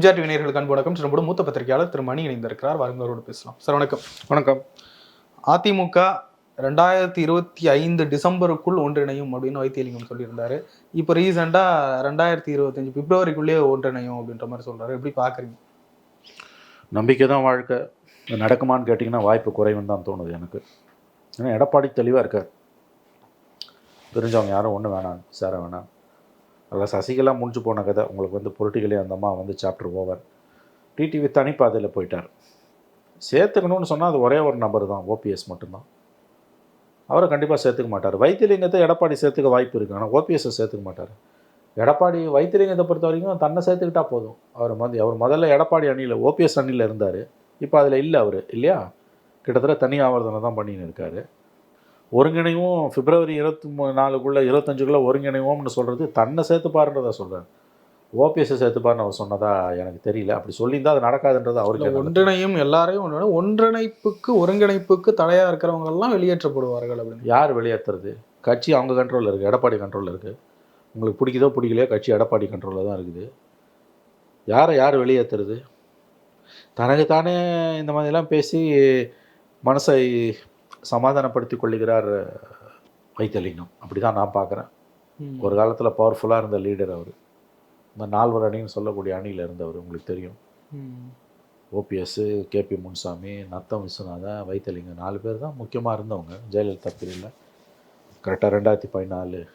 எம்ஜிஆர் வினையர்களுக்கு அன்பு வணக்கம். நம்மளோட மூத்த பத்திரிகையாளர் திரு மணி இணைந்திருக்கிறார். வாருங்க அவரோடு பேசலாம். சார் வணக்கம். வணக்கம். அதிமுக ரெண்டாயிரத்தி இருபத்தி ஐந்து டிசம்பருக்குள் ஒன்றிணையும் அப்படின்னு வைத்தியலிங்கம் சொல்லியிருந்தாரு. இப்போ ரீசெண்டாக ரெண்டாயிரத்தி இருபத்தஞ்சு பிப்ரவரிக்குள்ளேயே ஒன்றிணையும் அப்படின்ற மாதிரி சொல்றாரு. எப்படி பார்க்குறீங்க நம்பிக்கை தான் வாழ்க்கை. நடக்குமான்னு கேட்டிங்கன்னா வாய்ப்பு குறைவுன்னு தான் தோணுது எனக்கு. ஏன்னா எடப்பாடி தெளிவாக இருக்கார். தெரிஞ்சவங்க யாரும் ஒன்றும் வேணாம் சேர வேணாம். அதில் சசிகலா முடிஞ்சு போன கதை. உங்களுக்கு வந்து பொலிட்டிக்கலி அந்த அம்மா வந்து சாப்டர் ஓவர் டிடிவி தனிப்பாதையில் போயிட்டார். சேர்த்துக்கணும்னு சொன்னால் அது ஒரே ஒரு நபர் தான் ஓபிஎஸ் மட்டும்தான். அவரை கண்டிப்பாக சேர்த்துக்க மாட்டார். வைத்தியலிங்கத்தை எடப்பாடி சேர்த்துக்க வாய்ப்பு இருக்குது ஆனால் ஓபிஎஸ்ஸை சேர்த்துக்க மாட்டார். எடப்பாடி வைத்தியலிங்கத்தை பொறுத்த வரைக்கும் தன்னை சேர்த்துக்கிட்டா போதும். அவர் வந்து அவர் முதல்ல எடப்பாடி அணியில் ஓபிஎஸ் அணியில் இருந்தார். இப்போ அதில் இல்லை அவர் இல்லையா? கிட்டத்தட்ட தனி ஆவர்த்தனை தான் பண்ணின்னு இருக்காரு. ஒருங்கிணைவும் பிப்ரவரி இருபத்தி மூணு நாலுக்குள்ளே இருபத்தஞ்சுக்குள்ளே ஒருங்கிணைவோம்னு சொல்கிறது தன்னை சேர்த்துப்பாருன்றதை சொல்கிறார் ஓபிஎஸ்ஸை சேர்த்துப்பாருன்னு அவர் சொன்னதா எனக்கு தெரியல. அப்படி சொல்லியிருந்தா அது நடக்காதுன்றது அவருக்கு ஒன்றிணையும் எல்லாரையும் ஒன்று ஒன்றிணைப்புக்கு ஒருங்கிணைப்புக்கு தடையா இருக்கிறவங்க எல்லாம் வெளியேற்றப்படுவார்கள் அப்படின்னு. யார் வெளியேற்றுறது கட்சி அவங்க கண்ட்ரோலில் இருக்குது எடப்பாடி கண்ட்ரோலில் இருக்குது உங்களுக்கு பிடிக்குதோ பிடிக்கலையோ கட்சி எடப்பாடி கண்ட்ரோலில் தான் இருக்குது. யாரை யார் வெளியேற்றுறது தனக்கு தானே இந்த மாதிரிலாம் பேசி மனசை சமாதானப்படுத்தி கொள்ளுகிறார் வைத்தியலிங்கம் அப்படி தான் நான் பார்க்குறேன். ஒரு காலத்தில் பவர்ஃபுல்லாக இருந்த லீடர் அவர். இந்த நால்வர் அணின்னு சொல்லக்கூடிய அணியில் இருந்தவர் உங்களுக்கு தெரியும். ம். ஓபிஎஸ் கேபி முன்சாமி நத்தம் விஸ்வநாதன் வைத்தியலிங்கம் நாலு பேர் தான் முக்கியமாக இருந்தவங்க. ஜெயலலிதா பீரியடில் கரெக்டாக ரெண்டாயிரத்தி பதினாலு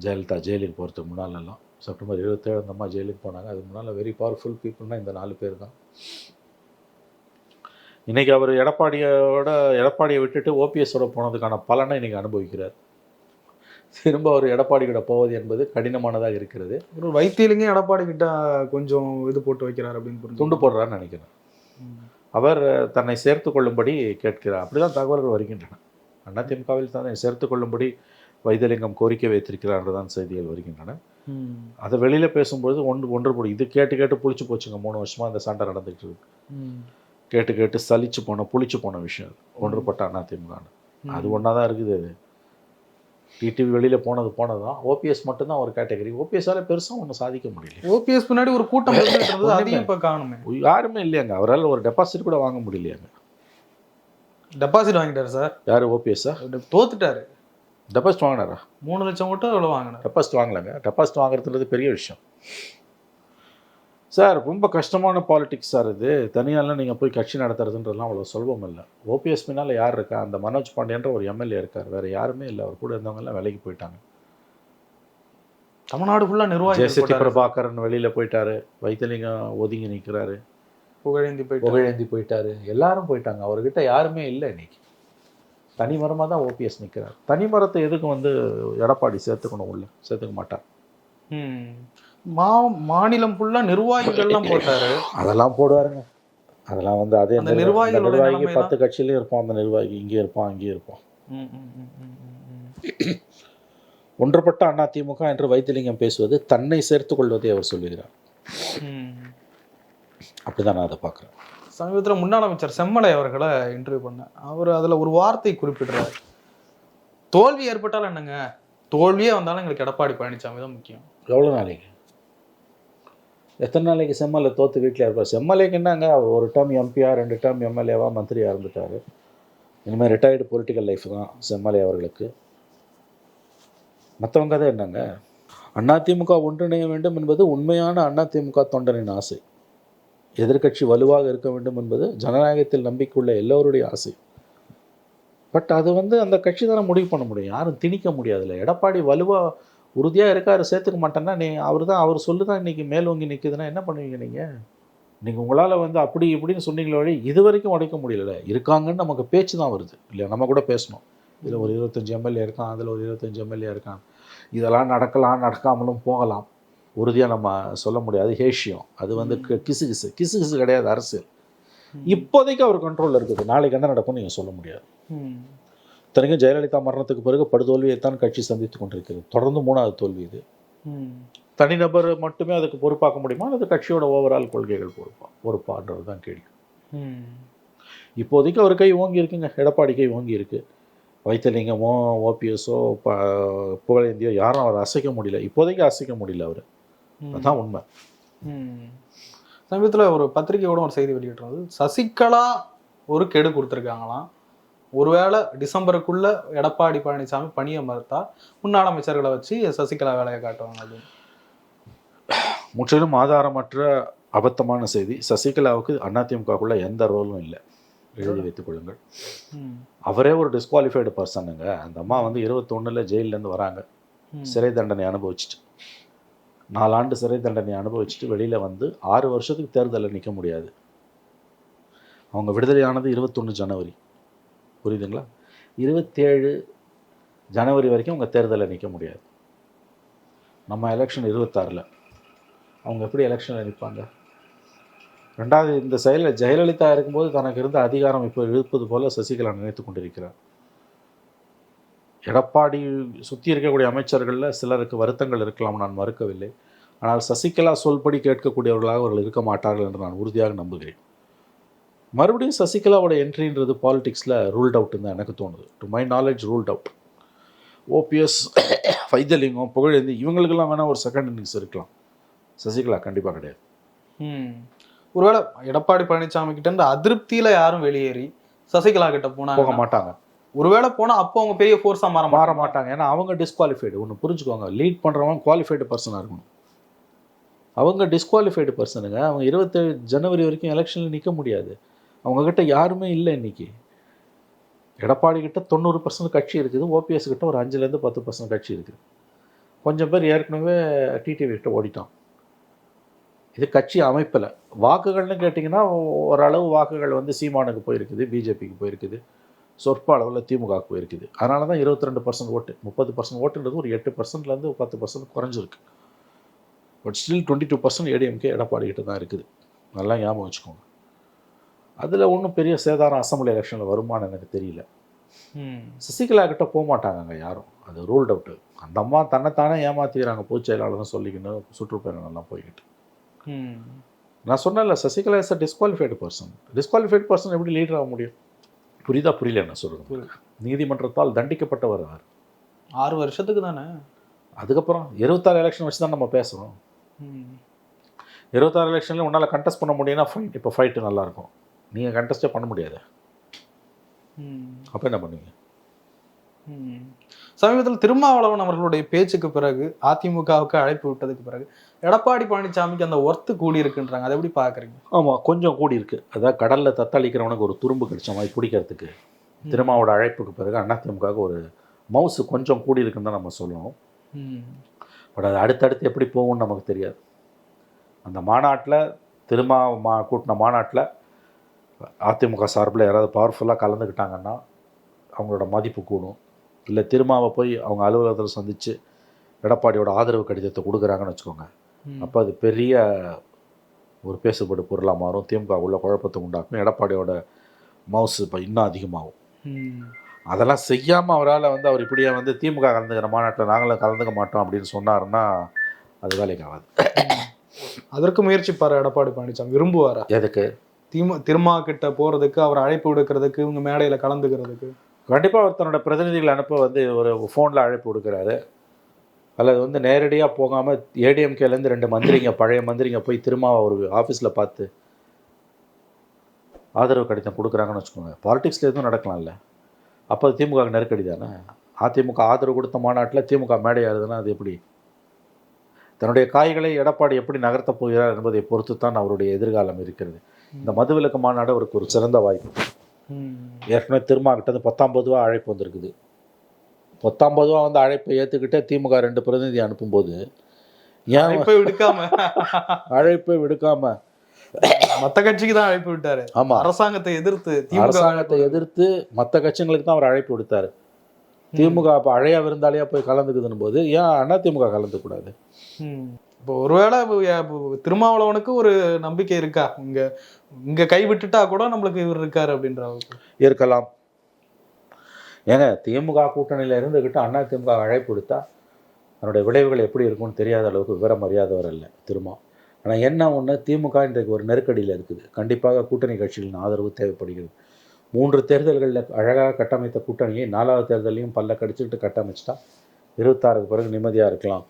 ஜெயலலிதா ஜெயிலுக்கு போகிறதுக்கு முன்னாலெல்லாம் செப்டம்பர் இருபத்தேழு அந்த அம்மா ஜெயிலுக்கு போனாங்க. அதுக்கு முன்னால் வெரி பவர்ஃபுல் பீப்புள்னா இந்த நாலு பேர் தான். இன்றைக்கி அவர் எடப்பாடியோட எடப்பாடியை விட்டுட்டு ஓபிஎஸோட போனதுக்கான பலனை இன்றைக்கி அனுபவிக்கிறார். திரும்ப அவர் எடப்பாடி கிட்ட போவது என்பது கடினமானதாக இருக்கிறது. ஒரு வைத்தியலிங்கம் எடப்பாடி கிட்ட கொஞ்சம் இது போட்டு வைக்கிறார் அப்படின்னு துண்டு போடுறான்னு நினைக்கிறேன். அவர் தன்னை சேர்த்து கொள்ளும்படி கேட்கிறார். அப்படிதான் தகவல்கள் வருகின்றன. அதிமுகவில் தன்னை சேர்த்து கொள்ளும்படி வைத்தியலிங்கம் கோரிக்கை வைத்திருக்கிறார்ன்றதான் செய்திகள் வருகின்றன. அதை வெளியில் பேசும்பொழுது ஒன்று ஒன்றுபடும் இது கேட்டு கேட்டு புளிச்சு போச்சுங்க. மூணு வருஷமா அந்த சண்டை நடந்துகிட்டு இருக்கு. கேட்டு கேட்டு சலிச்சு போன புளிச்சு போன விஷயம். ஒன்றுபட்ட அதிமுக அது ஒன்றா தான் இருக்குது அது. டிடிவி வெளியில் போனது போனது தான் ஓபிஎஸ் மட்டும்தான் ஒரு கேட்டகரி. ஓபிஎஸ்ஸால பெருசாக ஒன்றும் சாதிக்க முடியல. ஓபிஎஸ் பின்னாடி ஒரு கூட்டம் அதையும் இப்ப காணுமே. யாருமே இல்லையாங்க. அவரால் ஒரு டெபாசிட் கூட வாங்க முடியலையாங்க. டெபாசிட் வாங்கிட்டாரு சார். யார் ஓபிஎஸ்ஸா தோத்துட்டாரு. டெபாசிட் வாங்கினாரா? மூணு லட்சம் மட்டும் எவ்வளவு வாங்கினார். டெபாசிட் வாங்கலைங்க. டெபாசிட் வாங்குறதுன்றது பெரிய விஷயம். சார் ரொம்ப கஷ்டமான பாலிடிக்ஸ் சார் இது. தனியாலாம் நீங்கள் போய் கட்சி நடத்துறதுன்றதுலாம் அவ்வளோ சுலபம் இல்லை. ஓபிஎஸ் பின்னால் யார் இருக்கா? அந்த மனோஜ் பாண்டியன்ற ஒரு எம்எல்ஏ இருக்கார். வேறு யாருமே இல்லை. அவர் கூட இருந்தவங்கெல்லாம் வேலைக்கு போயிட்டாங்க. தமிழ்நாடு ஃபுல்லா நிர்வாகி ஜெயசிட்டி பிரபாகரன் வெளியில் போயிட்டாரு. வைத்தியலிங்கம் ஒதுங்கி நிற்கிறாரு புகழேந்தி போயிட்டு புகழேந்தி போயிட்டாரு. எல்லாரும் போயிட்டாங்க. அவர்கிட்ட யாருமே இல்லை இன்னைக்கு. தனிமரமாக தான் ஓபிஎஸ் நிற்கிறார் தனிமரத்தை எதுக்கு வந்து எடப்பாடி சேர்த்துக்கணும் உள்ள? சேர்த்துக்க மாட்டார். ம். மாநிலம் ஃபுல்லா நிர்வாகிகள்லாம் போட்டாரு. அதெல்லாம் போடுவாருங்க. அதெல்லாம் வந்து அதே அந்த நிர்வாகி நிலைமை பத்து கட்சியிலையும் இருப்பான் அந்த நிர்வாகி இங்கே இருப்பான் அங்கேயும் இருப்பான். ம், ம், ம், ம், ம், ம். ஒன்றுபட்ட அதிமுக என்று வைத்திலிங்கம் பேசுவது தன்னை சேர்த்துக் கொள்வதை அவர் சொல்லுகிறார். அப்படிதான் நான் அதை பார்க்குறேன். சமீபத்துல முன்னாள் அமைச்சர் செம்மலை அவர்களை இன்டர்வியூ பண்ணேன். அவர் அதுல ஒரு வார்த்தை குறிப்பிடுறாரு. தோல்வி ஏற்பட்டாலும் என்னங்க? தோல்வியே வந்தாலும் எங்களுக்கு எடப்பாடி பழனிசாமி தான் முக்கியம். எவ்வளோ நாளைக்கு? எத்தனை நாளைக்கு செம்மலை தோற்று வீட்டில் இருப்பார் செம்மலைக்கு என்னங்க? அவர் ஒரு டேர்ம் எம்பியா ரெண்டு டேர்ம் எம்எல்ஏவா மந்திரியாக இருந்துட்டார் இனிமேல் ரிட்டையர்டு பொலிட்டிக்கல் லைஃப் தான் செம்மலை அவர்களுக்கு. மற்றவங்க தான் என்னங்க? அதிமுக ஒன்றிணைய வேண்டும் என்பது உண்மையான அதிமுக தொண்டனின் ஆசை. எதிர்க்கட்சி வலுவாக இருக்க வேண்டும் என்பது ஜனநாயகத்தில் நம்பிக்கையுள்ள எல்லோருடைய ஆசை. பட் அது வந்து அந்த கட்சி தானே முடிவு பண்ண முடியும். யாரும் திணிக்க முடியாதுல்ல. எடப்பாடி வலுவாக உறுதியாக இருக்காரு சேர்த்துக்க மாட்டேன்னா நீ அவர் தான் அவர் சொல்லு தான் இன்றைக்கி மேலோங்கி நிற்குதுன்னா என்ன பண்ணுவீங்க நீங்கள் நீங்கள் உங்களால் வந்து அப்படி இப்படின்னு சொன்னீங்களே வழி இது வரைக்கும் உடைக்க முடியல இருக்காங்கன்னு நமக்கு பேச்சு தான் வருது. இல்லையா நம்ம கூட பேசணும். இதில் ஒரு இருபத்தஞ்சி எம்எல்ஏ இருக்கான் அதில் ஒரு இருபத்தஞ்சி எம்எல்ஏ இருக்கான். இதெல்லாம் நடக்கலாம் நடக்காமலும் போகலாம். உறுதியாக நம்ம சொல்ல முடியாது. ஹேஷியம் அது வந்து கி- கிசு கிசு. கிசு கிசு கிடையாது அரசியல். இப்போதைக்கு அவர் கண்ட்ரோலில் இருக்குது. நாளைக்கு என்ன நடக்கும்னு நீங்கள் சொல்ல முடியாது. இத்தனைக்கும் ஜெயலலிதா மரணத்துக்கு பிறகு படுதோல்வியைத்தான் கட்சி சந்தித்து கொண்டிருக்கிறது. தொடர்ந்து மூணாவது தோல்வி இது. தனிநபர் மட்டுமே அதுக்கு பொறுப்பாக்க முடியுமா? அல்லது கட்சியோட ஓவரால் கொள்கைகள் பொறுப்பா? பொறுப்பான்றது தான் கேள்வி. ம். இப்போதைக்கு அவர் கை ஓங்கி இருக்குங்க. எடப்பாடி கை ஓங்கி இருக்கு. வைத்தியலிங்கமோ ஓபிஎஸோ ப புகழேந்தியோ யாரும் அவர் அசைக்க முடியல. இப்போதைக்கு அசைக்க முடியல அவர். ம். அதான் உண்மை. ம். சமீபத்தில் ஒரு பத்திரிகையோட ஒரு செய்தி வெளியிட்டிருந்தது. சசிகலா ஒரு கெடு கொடுத்துருக்காங்களாம். ஒருவேளை டிசம்பருக்குள்ள எடப்பாடி பழனிசாமி பணியை மறுத்தா முன்னாள் அமைச்சர்களை வச்சு சசிகலா வேலையை காட்டுவாங்க அப்படின்னு. முற்றிலும் ஆதாரமற்ற அபத்தமான செய்தி. சசிகலாவுக்கு அதிமுகக்குள்ள எந்த ரோலும் இல்லை. எழுதி வைத்துக் கொள்ளுங்கள். அவரே ஒரு டிஸ்குவாலிஃபைடு பர்சனுங்க அந்த அம்மா வந்து இருபத்தொன்னுல ஜெயிலேருந்து வராங்க. சிறை தண்டனை அனுபவிச்சுட்டு. நாலாண்டு சிறை தண்டனை அனுபவிச்சுட்டு வெளியில் வந்து ஆறு வருஷத்துக்கு தேர்தலில் நிற்க முடியாது. அவங்க விடுதலையானது இருபத்தொன்று ஜனவரி. புரியுதுங்களா? இருபத்தேழு ஜனவரி வரைக்கும் அவங்க தேர்தலில் நிற்க முடியாது. நம்ம எலெக்ஷன் இருபத்தாறில். அவங்க எப்படி எலெக்ஷனில் நிற்பாங்க ரெண்டாவது இந்த செயலில் ஜெயலலிதா இருக்கும்போது தனக்கு இருந்த அதிகாரம் இப்போ இழுப்பது போல சசிகலா நினைத்து கொண்டிருக்கிறார். எடப்பாடி சுற்றி இருக்கக்கூடிய அமைச்சர்களில் சிலருக்கு வருத்தங்கள் இருக்கலாம் நான் மறுக்கவில்லை. ஆனால் சசிகலா சொல்படி கேட்கக்கூடியவர்களாக அவர்கள் இருக்க மாட்டார்கள் என்று நான் உறுதியாக நம்புகிறேன். மறுபடியும் சசிகலாவோட என்ட்ரின்றது பாலிடிக்ஸில் ரூல்ட் அவுட்னு தான் எனக்கு தோணுது. To my knowledge ruled out OPS Vaithilingam Pugazhendhi இவங்களுக்கெல்லாம் வேணால் ஒரு செகண்ட் இன்னிங்ஸ் இருக்கலாம். சசிகலா கண்டிப்பாக கிடையாது. ம். ஒருவேளை எடப்பாடி பழனிசாமி கிட்ட இருந்து அதிருப்தியில யாரும் வெளியேறி சசிகலா கிட்ட போக போனாங்க மாட்டாங்க. ஒருவேளை போனா அப்போ அவங்க பெரிய ஃபோர்ஸா மாற மாற மாற மாட்டாங்க. ஏன்னா அவங்க டிஸ்குவாலிஃபைடு ஒன்று புரிஞ்சுக்கோங்க. லீட் பண்ணுறவங்க குவாலிஃபைடு பர்சனாக இருக்கணும். அவங்க டிஸ்குவாலிஃபைடு பர்சனுங்க அவங்க இருபத்தேழு ஜனவரி வரைக்கும் எலெக்ஷனில் நிற்க முடியாது. அவங்கக்கிட்ட யாருமே இல்லை இன்னைக்கு. எடப்பாடி கிட்ட தொண்ணூறு பர்சன்ட் கட்சி இருக்குது. ஓபிஎஸ் கிட்ட ஒரு அஞ்சுலேருந்து பத்து பர்சன்ட் கட்சி இருக்குது. கொஞ்சம் பேர் ஏற்கனவே டிடிவி கிட்ட ஓடிட்டான் இது கட்சி அமைப்பில். வாக்குகள்னு கேட்டிங்கன்னா ஓரளவு வாக்குகள் வந்து சீமானுக்கு போயிருக்குது பிஜேபிக்கு போயிருக்குது. சொற்ப அளவில் திமுகவுக்கு போயிருக்குது. அதனால தான் இருபத்தி ரெண்டு பர்சன்ட் ஓட்டு. முப்பது பர்சன்ட் ஓட்டுன்றது ஒரு எட்டு பர்சன்ட்லேருந்து பத்து பர்சன்ட் குறைஞ்சிருக்கு. But still twenty two percent ADMK Edappadi கிட்ட தான் இருக்குது. நல்லா ஞாபகம் வச்சுக்கோங்க. அதில் ஒன்றும் பெரிய சேதாரம் அசம்பிளி எலெக்ஷனில் வருமானு எனக்கு தெரியல. சசிகலா கிட்ட போக மாட்டாங்கங்க யாரும். அது ரூல்ட் அவுட்டு அந்த அம்மா தன்னைத்தானே ஏமாத்திக்கிறாங்க பொதுச் செயலாளர்னு சொல்லிக்கணும் சுற்றுப்பயணங்கள்லாம் போய்கிட்டு. நான் சொன்னேன்ல Sasikala is a disqualified person disqualified person எப்படி லீடர் ஆக முடியும்? புரியுதா புரியல என்ன புரியுது. நீதிமன்றத்தால் தண்டிக்கப்பட்டவர் அவர் ஆறு வருஷத்துக்கு தானே? அதுக்கப்புறம் இருபத்தாறு எலெக்ஷன் வச்சு தான் நம்ம பேசுகிறோம். இருபத்தாறு எலெக்ஷனில் உன்னால் கண்டெஸ்ட் பண்ண முடியும்னா ஃபைட் இப்போ ஃபைட்டு நல்லாயிருக்கும் நீங்கள் கண்டெஸ்ட்டே பண்ண முடியாது. அப்போ என்ன பண்ணுவீங்க. சமீபத்தில் திருமாவளவன் அவர்களுடைய பேச்சுக்கு பிறகு அதிமுகவுக்கு அழைப்பு விட்டதுக்கு பிறகு எடப்பாடி பழனிசாமிக்கு அந்த ஒர்த்து கூடி இருக்குன்றாங்க. அதை எப்படி பாக்குறீங்க ஆமாம் கொஞ்சம் கூடி இருக்குது அதாவது கடலில் தத்தளிக்கிறவனுக்கு ஒரு துரும்பு கிடைச்ச மாதிரி பிடிக்கிறதுக்கு திருமாவோட அழைப்புக்கு பிறகு அதிமுகவுக்கு ஒரு மவுசு கொஞ்சம் கூடி இருக்குன்னு தான் நம்ம சொல்லணும். பட் அது அடுத்தடுத்து எப்படி போகும்னு நமக்கு தெரியாது. அந்த மாநாட்டில் திருமா மா கூட்டின மாநாட்டில் அதிமுக சார்பில் யாராவது பவர்ஃபுல்லாக கலந்துக்கிட்டாங்கன்னா அவங்களோட மதிப்பு கூடும். இல்லை திருமாவை போய் அவங்க அலுவலகத்தில் சந்தித்து எடப்பாடியோட ஆதரவு கடிதத்தை கொடுக்குறாங்கன்னு வச்சுக்கோங்க. அப்போ அது பெரிய ஒரு பேசுபடு பொருளாக மாறும். திமுக உள்ள குழப்பத்தை உண்டாக்கும். எடப்பாடியோட மவுஸ் இப்போ இன்னும் அதிகமாகும். அதெல்லாம் செய்யாமல் அவரால் வந்து அவர் இப்படியே வந்து திமுக கலந்துக்கிற மாநாட்டில் நாங்களும் கலந்துக்க மாட்டோம் அப்படின்னு சொன்னாருன்னா அது வேலைக்கு ஆகாது. அதற்கு முயற்சிப்பாரு எடப்பாடி பழனிசாமி. விரும்புவாரா? எதுக்கு? திமு திருமா கிட்ட போகிறதுக்கு அவர் அழைப்பு விடுக்கிறதுக்கு இவங்க மேடையில் கலந்துக்கிறதுக்கு. கண்டிப்பாக அவர் தன்னோட பிரதிநிதிகள் அனுப்ப வந்து ஒரு ஃபோனில் அழைப்பு கொடுக்குறாரு அல்லது வந்து நேரடியாக போகாமல் ஏடிஎம்கேலேருந்து ரெண்டு மந்திரிங்க பழைய மந்திரிங்க போய் திரும்ப ஒரு ஆஃபீஸில் பார்த்து ஆதரவு கடிதம் கொடுக்குறாங்கன்னு வச்சுக்கோங்க பாலிடிக்ஸில் எதுவும் நடக்கலாம்ல. அப்போ அது திமுக நெருக்கடி தானே? அதிமுக ஆதரவு கொடுத்த மாநாட்டில் திமுக மேடை அது எப்படி? தன்னுடைய காய்களை எடப்பாடி எப்படி நகர்த்தப் போகிறார் என்பதை பொறுத்து தான் அவருடைய எதிர்காலம் இருக்கிறது. இந்த மதுவிலக்கு மாநாடு அவருக்கு ஒரு சிறந்த வாய்ப்பு. ஏற்கனவே திருமா கிட்ட பத்தாம்பது ரூபா அழைப்பு வந்திருக்குது. பத்தாம்பது ரூபா வந்து அழைப்பை ஏற்றுக்கிட்டே திமுக ரெண்டு பிரதிநிதி அனுப்பும்போது ஏன் அழைப்பை விடுக்காம? அழைப்பை விடுக்காம மத்த கட்சிக்கு தான் அழைப்பு விட்டாரு. ஆமா. அரசாங்கத்தை எதிர்த்து அரசாங்கத்தை எதிர்த்து மற்ற கட்சிங்களுக்கு தான் அவர் அழைப்பு விடுத்தாரு. திமுக அப்போ அழையா விருந்தாளியா போய் கலந்துக்குதுன்னு போது ஏன் அண்ணா திமுக கலந்துக்கூடாது ம். இப்போ ஒருவேளை திருமாவளவனுக்கு ஒரு நம்பிக்கை இருக்கா? இங்க இங்க கை விட்டுட்டா கூட நம்மளுக்கு இவர் இருக்காரு அப்படின்ற இருக்கலாம். ஏங்க திமுக கூட்டணியில் இருந்துகிட்டு அண்ணா திமுக அழைப்பு கொடுத்தா அதனுடைய விளைவுகள் எப்படி இருக்கும்னு தெரியாத அளவுக்கு விவரம் அறியாதவர் இல்லை திருமா. ஆனால் என்ன ஒன்று திமுக இன்றைக்கு ஒரு நெருக்கடியில் இருக்குது. கண்டிப்பாக கூட்டணி கட்சிகளின் ஆதரவு தேவைப்படுகிறது. மூன்று தேர்தல்களில் அழகாக கட்டமைத்த கூட்டணியை நாலாவது தேர்தலையும் பல்ல கடிச்சுக்கிட்டு கட்டமைச்சிட்டா இருபத்தாறுக்கு பிறகு நிம்மதியாக இருக்கலாம்.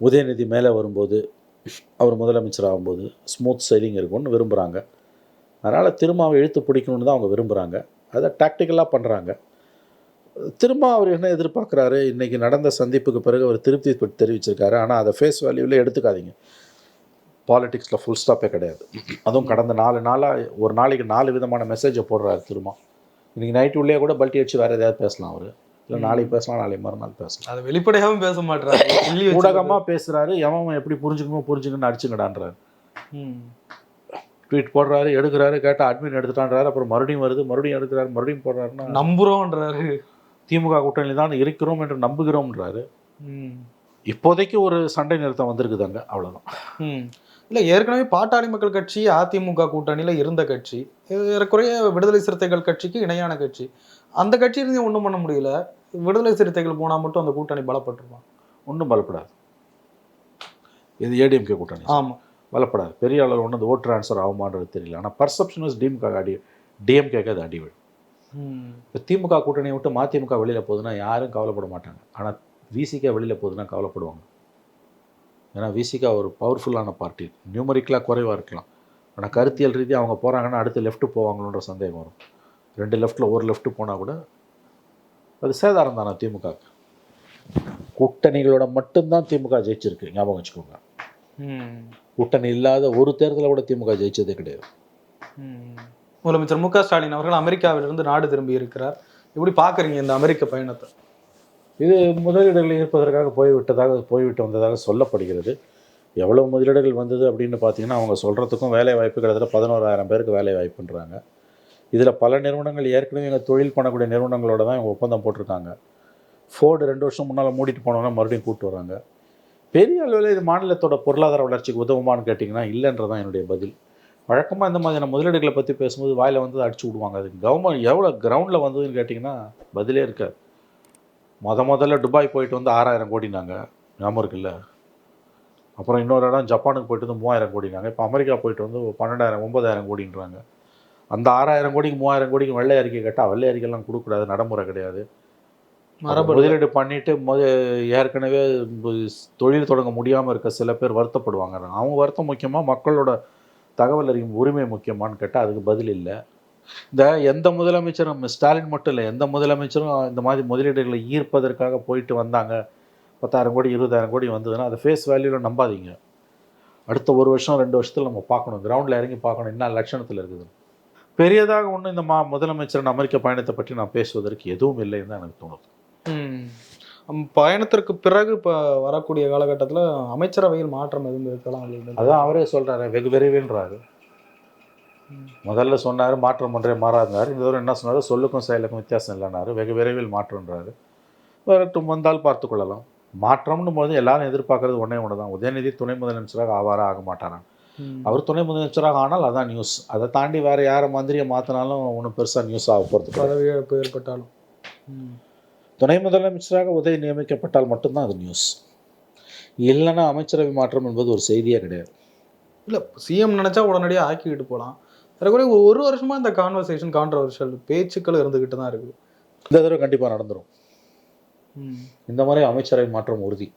உதயநிதி மேலே வரும்போது அவர் முதலமைச்சர் ஆகும்போது ஸ்மூத் சைலிங் இருக்கும்னு விரும்புகிறாங்க அதனால் திரும்ப இழுத்து பிடிக்கணும்னு தான் அவங்க விரும்புகிறாங்க அதை டாக்டிக்கலாக பண்ணுறாங்க திரும்ப அவர் என்ன எதிர்பார்க்குறாரு? இன்றைக்கி நடந்த சந்திப்புக்கு பிறகு அவர் திருப்தி தெரிவிச்சிருக்காரு. ஆனால் அதை ஃபேஸ் வேல்யூவில் எடுத்துக்காதீங்க. பாலிடிக்ஸில் ஃபுல் ஸ்டாப்பே கிடையாது. அதுவும் கடந்த நாலு நாளாக ஒரு நாளைக்கு நாலு விதமான மெசேஜை போடுறாரு திரும்ப இன்றைக்கி நைட்டு உள்ளே கூட பல்ட்டி அடிச்சு வேறு எதாவது பேசலாம் அவர். இல்லை நாளைக்கு பேசலாம் நாளைக்கு மறுநாள் பேசலாம். அதை வெளிப்படையாகவும் பேச மாட்டாரு ஊடகமாக பேசுகிறாரு எவன் எப்படி புரிஞ்சுக்கணுமோ புரிஞ்சுக்கணும்னு அடிச்சுங்கடான்றாரு ம். ட்வீட் போடுறாரு எடுக்கிறாரு கேட்டால் அட்மின் எடுத்துட்டான்றாரு அப்புறம் மறுபடியும் வருது மறுபடியும் எடுக்கிறாரு மறுபடியும் போடுறாருன்னா நம்புறோன்றாரு திமுக கூட்டணியில் தான் இருக்கிறோம் என்று நம்புகிறோம்ன்றாரு. இப்போதைக்கு ஒரு சண்டை நிறுத்தம் வந்திருக்குதாங்க அவ்வளோதான் ம். இல்ல ஏற்கனவே பாட்டாளி மக்கள் கட்சி அதிமுக கூட்டணியில இருந்த கட்சி ஏறக்குறைய விடுதலை சிறுத்தைகள் கட்சிக்கு இணையான கட்சி. அந்த கட்சி இருந்து ஒண்ணும் பண்ண முடியல. விடுதலை சிறுத்தைகள் போனா மட்டும் அந்த கூட்டணி பலப்பட்டுருமா? ஒன்றும் பலப்படாது. இது ஏடிஎம்கே கூட்டணி. ஆமா. பலப்படாது. பெரிய அளவில் ஒன்றும் அந்த ஓட் ட்ரான்ஸ்ஃபர் ஆகுமான்றது தெரியல. ஆனால் பர்செப்ஷன் இஸ் டிஎம்கே அடி டிஎம்கேக்கு அது அடி விழும். இப்போ திமுக கூட்டணியை விட்டு மதிமுக வெளியில் போகுதுன்னா யாரும் கவலைப்பட மாட்டாங்க. ஆனால் விசிகா வெளியில் போகுதுன்னா கவலைப்படுவாங்க. ஏன்னா விசிகா ஒரு பவர்ஃபுல்லான பார்ட்டி நியூமரிக்கலாக குறைவாக இருக்கலாம். ஆனால் கருத்தியல் ரீதியாக அவங்க போகிறாங்கன்னா அடுத்து லெஃப்ட் போவாங்களோன்ற சந்தேகம் வரும். ரெண்டு லெஃப்ட்டில் ஒரு லெஃப்ட் போனால் கூட அது சேதாரம் தானே திமுக கூட்டணிகளோட மட்டும்தான் திமுக ஜெயிச்சிருக்கு. ஞாபகம் வச்சுக்கோங்க. கூட்டணி இல்லாத ஒரு தேர்தலை கூட திமுக ஜெயிச்சதே கிடையாது. முதலமைச்சர் மு க ஸ்டாலின் அவர்கள் அமெரிக்காவிலிருந்து நாடு திரும்பி இருக்கிறார். எப்படி பாக்குறீங்க இந்த அமெரிக்க பயணத்தை? இது முதலீடுகள் ஈர்ப்பதற்காக போய்விட்டதாக போய்விட்டு வந்ததாக சொல்லப்படுகிறது. எவ்வளவு முதலீடுகள் வந்தது அப்படின்னு பார்த்தீங்கன்னா அவங்க சொல்கிறதுக்கும் வேலை வாய்ப்பு கிட்டத்தட்ட பதினோராயிரம் பேருக்கு வேலை வாய்ப்புன்றாங்க இதில் பல நிறுவனங்கள் ஏற்கனவே எங்கள் தொழில் பண்ணக்கூடிய நிறுவனங்களோட தான் இவங்க ஒப்பந்தம் போட்டிருக்காங்க. ஃபோர்டு ரெண்டு வருஷம் முன்னால் மூடிட்டு போனவங்க மறுபடியும் கூப்பிட்டு வராங்க. பெரிய அளவில் இது மாநிலத்தோட பொருளாதார வளர்ச்சிக்கு உதவுமான்னு கேட்டிங்கன்னா இல்லைன்றதான் என்னுடைய பதில். வழக்கமாக இந்த மாதிரியான முதலீடுகளை பற்றி பேசும்போது வாயில் வந்து அடிச்சு விடுவாங்க. அது கவர்மெண்ட் எவ்வளோ கிரவுண்டில் வந்ததுன்னு கேட்டிங்கன்னா பதிலே இருக்காது. முத முதல்ல துபாய் போயிட்டு வந்து ஆறாயிரம் கோடினாங்க. ஞாபகம் இருக்குல்ல? அப்புறம் இன்னொரு இடம் ஜப்பானுக்கு போயிட்டு வந்து மூவாயிரம் கோடினாங்க. இப்போ அமெரிக்கா போயிட்டு வந்து பன்னெண்டாயிரம் ஒன்பதாயிரம் கோடின்றாங்க. அந்த ஆறாயிரம் கோடிக்கு மூவாயிரம் கோடிக்கு வெள்ளை அறிக்கை கேட்டால் வெள்ளை அறிக்கைலாம் கொடுக்கக்கூடாது நடைமுறை கிடையாது. மரபு முதலீடு பண்ணிட்டு முத ஏற்கனவே தொழில் தொடங்க முடியாமல் இருக்க சில பேர் வருத்தப்படுவாங்க. அவங்க வருத்தம் முக்கியமாக மக்களோட தகவல் அறியும் உரிமை முக்கியமான்னு கேட்டால் அதுக்கு பதில் இல்லை. இந்த எந்த முதலமைச்சரும் ஸ்டாலின் மட்டும் இல்லை எந்த முதலமைச்சரும் இந்த மாதிரி முதலீடுகளை ஈர்ப்பதற்காக போயிட்டு வந்தாங்க. பத்தாயிரம் கோடி இருபதாயிரம் கோடி வந்ததுன்னா அதை ஃபேஸ் வேல்யூவில் நம்பாதீங்க. அடுத்த ஒரு வருஷம் ரெண்டு வருஷத்தில் நம்ம பார்க்கணும். கிரவுண்டில் இறங்கி பார்க்கணும். என்ன லட்சணத்தில் இருக்குது. பெரியதாக ஒன்றும் இந்த மா முதலமைச்சரின் அமெரிக்க பயணத்தை பற்றி நான் பேசுவதற்கு எதுவும் இல்லைன்னு தான் எனக்கு தோணுது. பயணத்திற்கு பிறகு இப்ப வரக்கூடிய காலகட்டத்துல அமைச்சரவையில் மாற்றம் எதுவும் இருக்கலாம் அதான் அவரே சொல்றாரு. வெகு விரைவில்ன்றாரு முதல்ல சொன்னார் மாற்றம் ஒன்றே மாறாதுனாரு இந்த தடவை என்ன சொன்னாரு? சொல்லுக்கும் செயலுக்கும் வித்தியாசம் இல்லைனாரு வெகு விரைவில் மாற்றம்ன்றாரு. வரட்டும் வந்தால் பார்த்து கொள்ளலாம். மாற்றம்னு போது எல்லாரும் எதிர்பார்க்கறது ஒன்றே ஒன்று தான் உதயநிதி துணை முதலமைச்சராக ஆவாரா ஆக மாட்டாராம் ம். அவர் துணை முதலமைச்சராக ஆனால் அதான் நியூஸ் அதை தாண்டி வேற யாரை மந்திரியை மாற்றினாலும் ஒன்றும் பெருசாக நியூஸ் ஆக போகிறது பதவி இழப்பு ஏற்பட்டாலும். துணை முதலமைச்சராக உதய நியமிக்கப்பட்டால் மட்டும்தான் அது நியூஸ் இல்லைன்னா அமைச்சரவை மாற்றம் என்பது ஒரு செய்தியே கிடையாது. இல்ல சிஎம் நினைச்சா உடனடியா ஆக்கிக்கிட்டு போலாம். ஏறக்குறைய ஒரு ஒரு வருஷமா இந்த கான்வர்சேஷன் கான்ட்ரவர்ஷியல் பேச்சுக்கள் இருந்துகிட்டு தான் இருக்கு இந்த தடவை கண்டிப்பாக நடந்துரும். ம். இந்த மாதிரி அமைச்சரவை மாற்றம் உறுதி.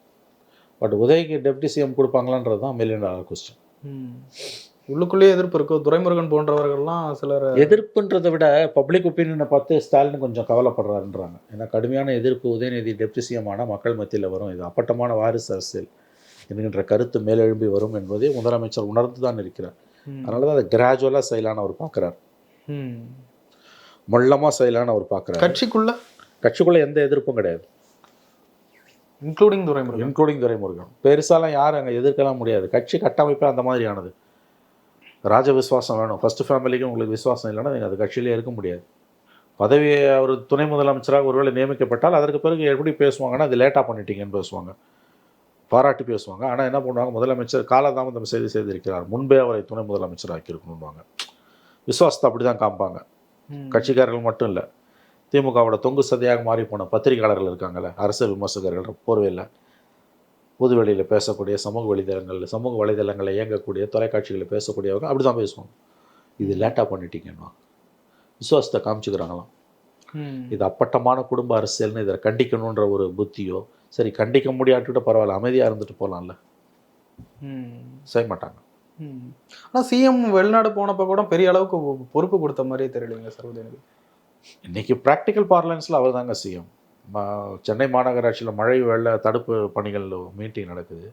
பட் உதயக்கு டெப்டி சிஎம் கொடுப்பாங்களான்றது தான் மில்லியன் டாலர் கொஸ்டின். உள்ளுக்குள்ளேயே எதிர்ப்பு இருக்கு. துரைமுருகன் போன்றவர்கள்லாம் சிலர் எதிர்ப்புன்றதை விட பப்ளிக் ஒப்பீனியனை பார்த்து ஸ்டாலின் கொஞ்சம் கவலைப்படுறாருன்றாங்க. ஏன்னா கடுமையான எதிர்ப்பு உதயநிதி டெப்டி சிஎம் ஆனால் மக்கள் மத்தியில் வரும். இது அப்பட்டமான வாரிசு அரசியல் என்கின்ற கருத்து மேலெழும்பி வரும் என்பதை முதலமைச்சர் உணர்ந்து தான் இருக்கிறார். அதனால தான் அதை கிராஜுவலாக செய்யலான்னு அவர் பார்க்குறார். ம். மொள்ளமாக செய்யலான்னு அவர் பார்க்குறாரு. கட்சிக்குள்ள? கட்சிக்குள்ளே எந்த எதிர்ப்பும் கிடையாது. இன்க்ளூடிங் துரைமுருகன். இன்க்ளூடிங் துரைமுருகன். பெருசாலாம் யாரும் அங்கே எதிர்க்கலாம் முடியாது. கட்சி கட்டமைப்பே அந்த மாதிரியானது. ராஜ விசுவாசம் வேணும். ஃபர்ஸ்ட் ஃபேமிலிக்கு உங்களுக்கு விசுவாசம் இல்லைன்னா நீங்கள் அது கட்சியிலே இருக்க முடியாது. பதவியை அவர் துணை முதலமைச்சராக ஒருவேளை நியமிக்கப்பட்டால் அதற்கு பிறகு எப்படி பேசுவாங்கன்னா அது லேட்டாக பண்ணிட்டீங்கன்னு பேசுவாங்க. பாராட்டி பேசுவாங்க. ஆனால் என்ன பண்ணுவாங்க? முதலமைச்சர் காலதாமதம் செய்து செய்திருக்கிறார். முன்பே அவரை துணை முதலமைச்சர் ஆக்கியிருக்கணும்பாங்க விசுவாசத்தை அப்படி தான் காமிப்பாங்க. கட்சிக்காரர்கள் மட்டும் இல்லை. திமுகவோட தொங்கு சதையாக மாறி போன பத்திரிகையாளர்கள் இருக்காங்கல்ல அரசியல் விமர்சகர்கள் போர்வையில் பொதுவெளியில் பேசக்கூடிய சமூக வலைதளங்களில் சமூக வலைதளங்களில் இயங்கக்கூடிய தொலைக்காட்சிகளில் பேசக்கூடியவங்க அப்படி தான் பேசுவாங்க. இது லேட்டாக பண்ணிட்டீங்கன்னா விசுவாசத்தை காமிச்சுக்கிறாங்களாம். ம். இது அப்பட்டமான குடும்ப அரசியல்னு இதை கண்டிக்கணுன்ற ஒரு புத்தியோ சரி கண்டிக்க முடியாட்டுட்டு பரவாயில்ல அமைதியாக இருந்துட்டு போகலாம்ல ம். செய்ய மாட்டாங்க. ம். ஆனா சிஎம் வெளிநாடு போனப்ப கூட பெரிய அளவுக்கு பொறுப்பு கொடுத்த மாதிரியே தெரியலைங்க சார் இன்றைக்கி இன்னைக்கு ப்ராக்டிக்கல் பார்லன்ஸில் அவர் தாங்க செய்யும் சென்னை மாநகராட்சியில் மழை வெள்ள தடுப்பு பணிகள் மீட்டிங் நடக்குது.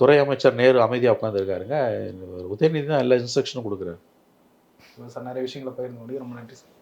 துறை அமைச்சர் நேரு அமைதியாக உட்காந்துருக்காருங்க உதயநிதி தான் எல்லா இன்ஸ்ட்ரக்ஷனும் கொடுக்குறாரு. சார் நிறைய விஷயங்களை பகிர்ந்து கொண்டு ரொம்ப நன்றி சார்